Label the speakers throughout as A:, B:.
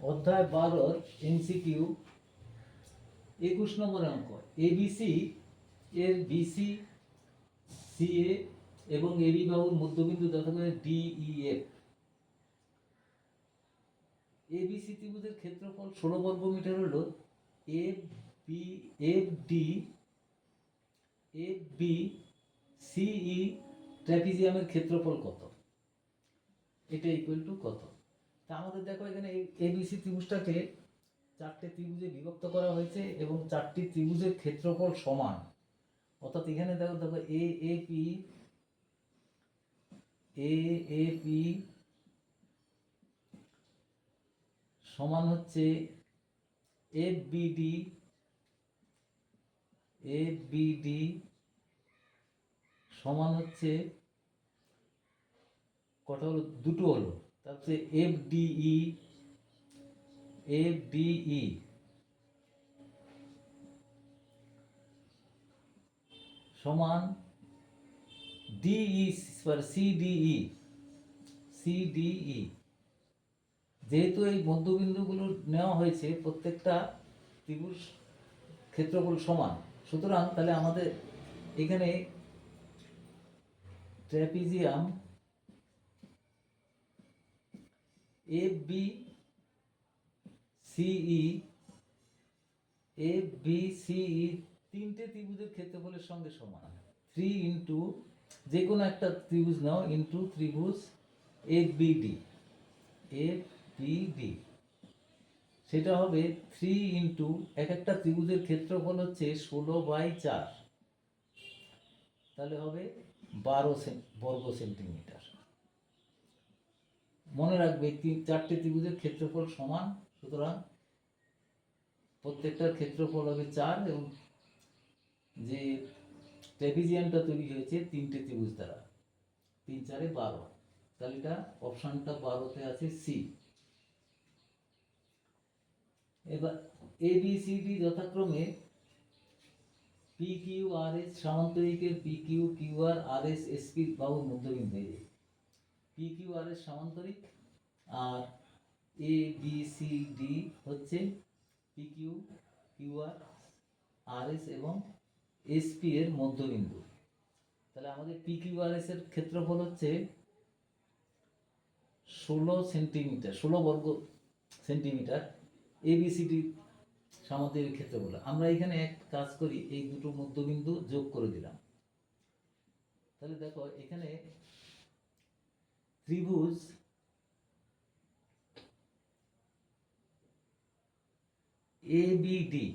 A: অধ্যায় বারোর এমসিকিউ একুশ নম্বর অঙ্ক, এবিসি এর বিসি সিএ এবং এবি বাহুর মধ্যবিন্দু যথাক্রমে ডিইএফ এবিসি ত্রিভুজের ক্ষেত্রফল ষোলো বর্গ মিটার হলো F B F D F B C E, ট্র্যাপিজিয়ামের ক্ষেত্রফল কত? এটা ইকুয়াল টু কত? তা আমাদের দেখো এখানে এবিসি ত্রিভুজটাকে চারটে ত্রিভুজে বিভক্ত করা হয়েছে এবং চারটি ত্রিভুজের ক্ষেত্রফল সমান। অর্থাৎ এখানে দেখো দেখো এ এ পি এ এ পি সমান হচ্ছে এফ বিডি এফ বিডি সমান হচ্ছে কটা হলো? দুটো হলো। তারপরে F D E F D E সমান D E C D E C D E. যেহেতু এই মধ্যবিন্দুগুলো নেওয়া হয়েছে, প্রত্যেকটা ত্রিভুজ ক্ষেত্রফল সমান। সুতরাং তাহলে আমাদের এখানে trapezium F B C E F B C E তিনটে ত্রিভুজের ক্ষেত্রফলের সঙ্গে সমান। থ্রি ইন্টু যে কোনো একটা ত্রিভুজ নাও ইন্টু ত্রিভুজ F B D F B D সেটা হবে থ্রি ইন্টু এক একটা ত্রিভুজের ক্ষেত্রফল হচ্ছে ষোলো বাই চার। তাহলে হবে বারো সেন- বর্গ সেন্টিমিটার। মনে রাখবে, তিন, চারটে ত্রিভুজের ক্ষেত্রফল সমান, সুতরাং প্রত্যেকটার ক্ষেত্রফল হবে চার এবং যে ট্রেপিজিয়ামটা তৈরি হয়েছে তিনটে ত্রিভুজ দ্বারা, তিন, চারে বারো। তাহলে এটা অপশানটা বারোতে আছে সি এবার এ বি সি ডি যথাক্রমে P Q R S সামান্তরিকের P Q Q R R S S P বাহুর মধ্যবিন্দু। পি কিউ আর এস সামান্তরিক। আর এ বি সি ডি হচ্ছে P Q Q R R S এবং S P এর মধ্যবিন্দু। তাহলে আমাদের পি কিউ আর এস এর ক্ষেত্রফল হচ্ছে ষোলো সেন্টিমিটার, ষোলো বর্গ সেন্টিমিটার এবিসিডি সামান্তরিক ক্ষেত্রফল। আমরা এখানে এক কাজ করি, এই দুটো মধ্যবিন্দু যোগ করে দিলাম। তাহলে দেখো, এখানে ত্রিভুজ এবিডি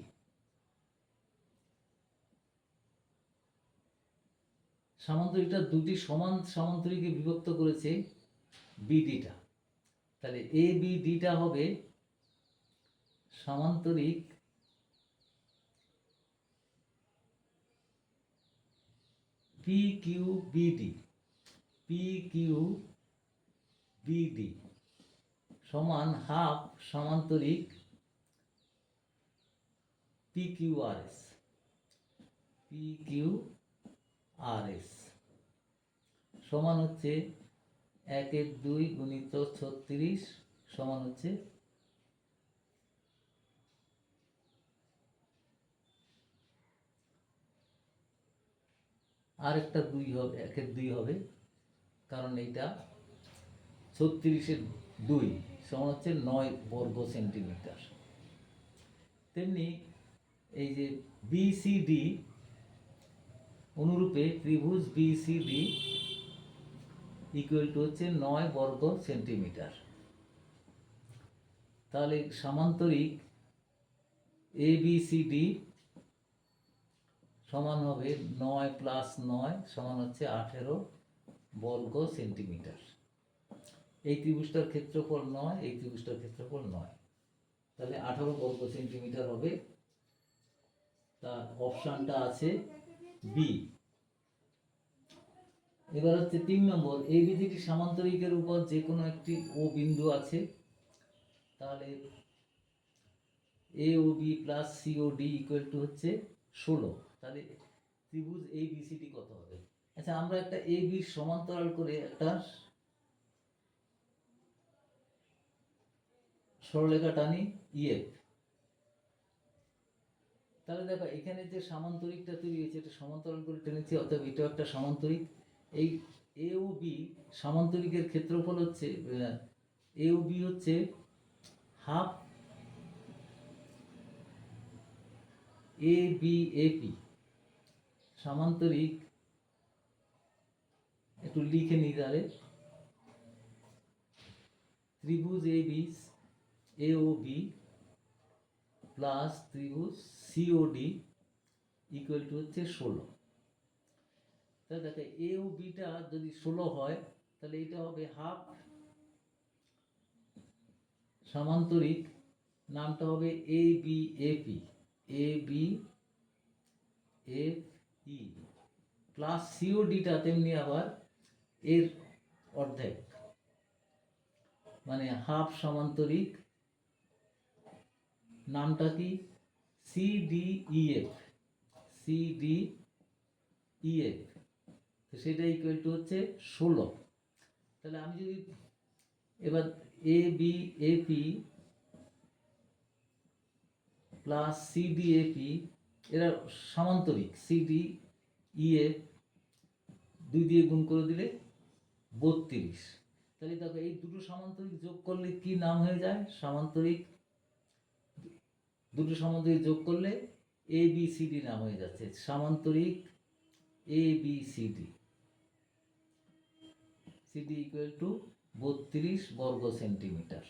A: সামান্তরিকটা দুটি সমান সামান্তরিকে বিভক্ত করেছে বিডিটা তাহলে এ বিডিটা হবে সামান্তরিক P Q B D P Q B D সমান half সামান্তরিক P Q R S P Q R S সমান হচ্ছে এক এক দুই গুণিত ছত্রিশ সমান হচ্ছে আর একটা দুই হবে, একের দুই হবে, কারণ এইটা ছত্রিশের দুই সমান হচ্ছে নয় বর্গ সেন্টিমিটার। তেমনি এই যে বিসিডি অনুরূপে ত্রিভুজ বিসিডি ইকুয়াল টু হচ্ছে নয় বর্গ সেন্টিমিটার। তাহলে সামান্তরিক এ বি সি ডি সমান হবে নয় প্লাস নয় সমান হচ্ছে আঠেরো বর্গ সেন্টিমিটার। এই ত্রিভুজটার ক্ষেত্রফল নয়, এই ত্রিভুজটার ক্ষেত্রফল নয়। তাহলে আঠারো বর্গ সেন্টিমিটার হবে। তার অপশানটা আছে বি এবার হচ্ছে তিন নম্বর, এই বিধিটি সামান্তরিকের উপর যে কোনো একটি ও বিন্দু আছে। তাহলে A O B plus C O D equal to হচ্ছে ষোলো। তাহলে ত্রিভুজ এই বিসিটি কত হবে? আচ্ছা আমরা একটা এ বি সমান্তরাল করে একটা সরলরেখা টানি ইএফ তাহলে দেখো, এখানে যে সামান্তরিকটা তৈরি হয়েছে, এটা সমান্তরাল করে টেনেছি, অতএব এটাও একটা সামান্তরিক। এই এ ও বি সামান্তরিকের ক্ষেত্রফল হচ্ছে এ ও বি হচ্ছে half A B A P সামান্তরিক, একটু লিখে নিই তাহলে। ত্রিভুজ A B A B plus ত্রিভুজ C O D equal to হচ্ছে ষোলো। তাহলে দেখো এ ও বিটা যদি ষোলো হয়, তাহলে এটা হবে হাফ সামান্তরিক, নামটা হবে A B A P A B F E plus সিওডিটা তেমনি আবার এর অর্ধেক। মানে হাফ সমান্তরিক নামটা কি? সিডিইএফ সিডিইএফ তো সেটা ইকুয়াল টু হচ্ছে ষোলো। তাহলে আমি যদি এবার A B A P plus C D A P এরা সামান্তরিক। সিডি ইএফ দুই দিয়ে গুণ করে দিলে বত্রিশ। তাহলে দেখো এই দুটো সামান্তরিক যোগ করলে কি নাম হয়ে যায়? সামান্তরিক দুটো সামান্তরিক যোগ করলে এ বি সি ডি নাম হয়ে যাচ্ছে। সামান্তরিক A B C D C D equal to বত্রিশ বর্গ সেন্টিমিটার।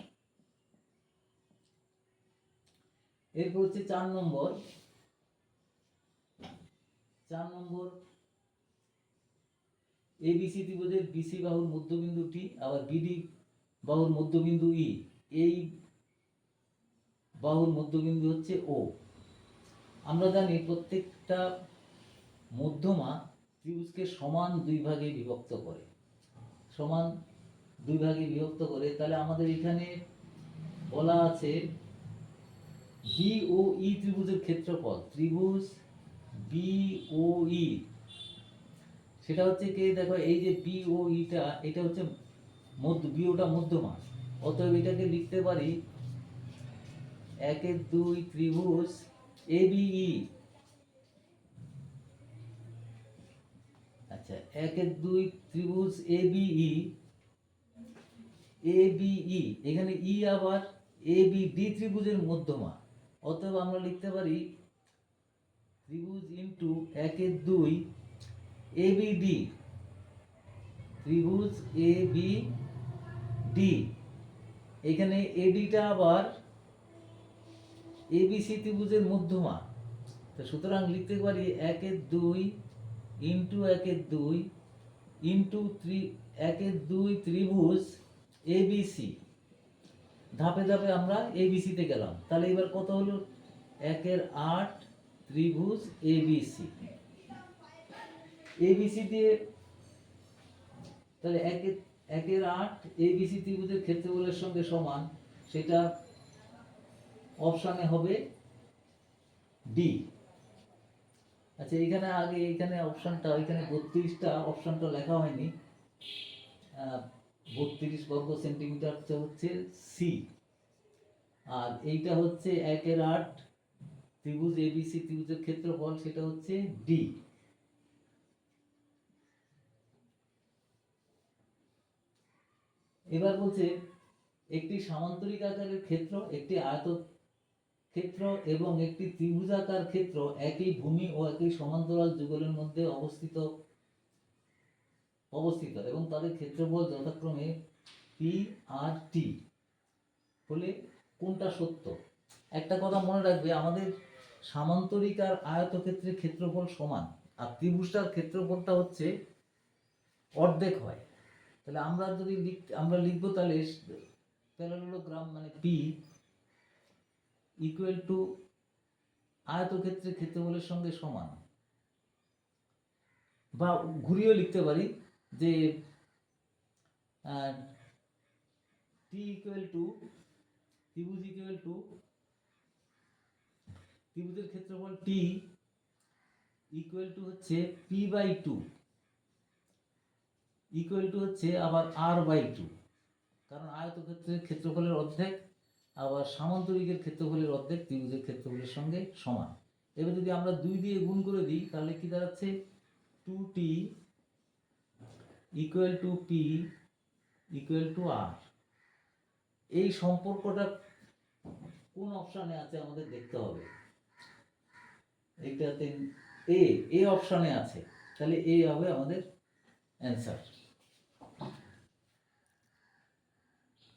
A: এরপর হচ্ছে চার নম্বর। চার নম্বর। A B C A B C ত্রিভুজের বিসি বাহুর মধ্যবিন্দু টি আবার বিডি বাহুর মধ্যবিন্দু ই এই বাহুর মধ্যবিন্দু হচ্ছে ও আমরা জানি প্রত্যেকটা মধ্যমা ত্রিভুজকে সমান দুই ভাগে বিভক্ত করে। সমান দুই ভাগে বিভক্ত করে, তাহলে আমাদের এখানে বলা আছে বি ও ই ত্রিভুজের ক্ষেত্রফল। ত্রিভুজ বি ও ই সেটা হচ্ছে কি, দেখো এই যে বি ও ইটা এটা হচ্ছে মধ্য বি ওটা মধ্যমা। অতএব এটাকে লিখতে পারি একের দুই ত্রিভুজ, এ বিই আচ্ছা একের দুই ত্রিভুজ, এ বিই এ বিই এখানে ই আবার এ, বি, ডি ত্রিভুজের মধ্যমা। অতএব আমরা লিখতে পারি ত্রিভুজ ইন্টু একের দুই, এ, বি, ডি। ত্রিভুজ এ, বি, ডি। এখানে এডিটা আবার এবিসি ত্রিভুজের মধ্যমা। তো সুতরাং লিখতে পারি একের দুই ইন্টু একের দুই ইন্টু ত্রি, একের দুই ত্রিভুজ এবিসি ধাপে ধাপে আমরা এবিসিতে গেলাম। তাহলে এবার কত হলো? একের আট ত্রিভুজ এবিসি এবিসি দিয়ে তাহলে একের একের আট এবিসি ত্রিভুজের ক্ষেত্রফলের সঙ্গে সমান। সেটা অপশানে হবে ডি আচ্ছা এখানে আগে এখানে অপশানটা, এখানে বত্রিশটা অপশানটা লেখা হয়নি। বত্রিশ বর্গ সেন্টিমিটার হচ্ছে সি আর এইটা হচ্ছে একের আট, ত্রিভুজ এবিসি ত্রিভুজের ক্ষেত্রফল, সেটা হচ্ছে ডি এবার বলছে, একটি সামান্তরিক আকারের ক্ষেত্র, একটি আয়ত ক্ষেত্র এবং একটি ত্রিভুজাকার ক্ষেত্র একই ভূমি ও একই সমান্তরাল যুগলের মধ্যে অবস্থিত অবস্থিত এবং তাদের ক্ষেত্রফল যথাক্রমে পি আর টি হলে কোনটা সত্য? একটা কথা মনে রাখবে, আমাদের সামান্তরিক আর আয়তক্ষেত্রের ক্ষেত্রফল সমান, আর ত্রিভুজটার ক্ষেত্রফলটা হচ্ছে অর্ধেক হয়। তাহলে আমরা যদি লিখ, আমরা লিখব তাহলে প্যারালোগ্রাম মানে পি ইকুয়াল টু আয়তক্ষেত্রের ক্ষেত্রফলের সঙ্গে সমান। বা ঘুরিয়েও লিখতে পারি যে টি ইকুয়াল টু ত্রিভুজ ইকুয়াল টু ত্রিভুজের ক্ষেত্রফল টি ইকুয়াল টু হচ্ছে P by two equal to হচ্ছে আবার আর বাই টু কারণ আয়তক্ষেত্রের ক্ষেত্রফলের অর্ধেক আবার সামান্তরিকের ক্ষেত্রফলের অর্ধেক ত্রিভুজের ক্ষেত্রফলের সঙ্গে সমান। এবার যদি আমরা দুই দিয়ে গুণ করে দিই, তাহলে কি দাঁড়াচ্ছে? Two T equal to P equal to R এই সম্পর্কটা কোন অপশানে আছে আমাদের দেখতে হবে। এইটাতে এ এ অপশানে আছে। তাহলে এ হবে আমাদের অ্যান্সার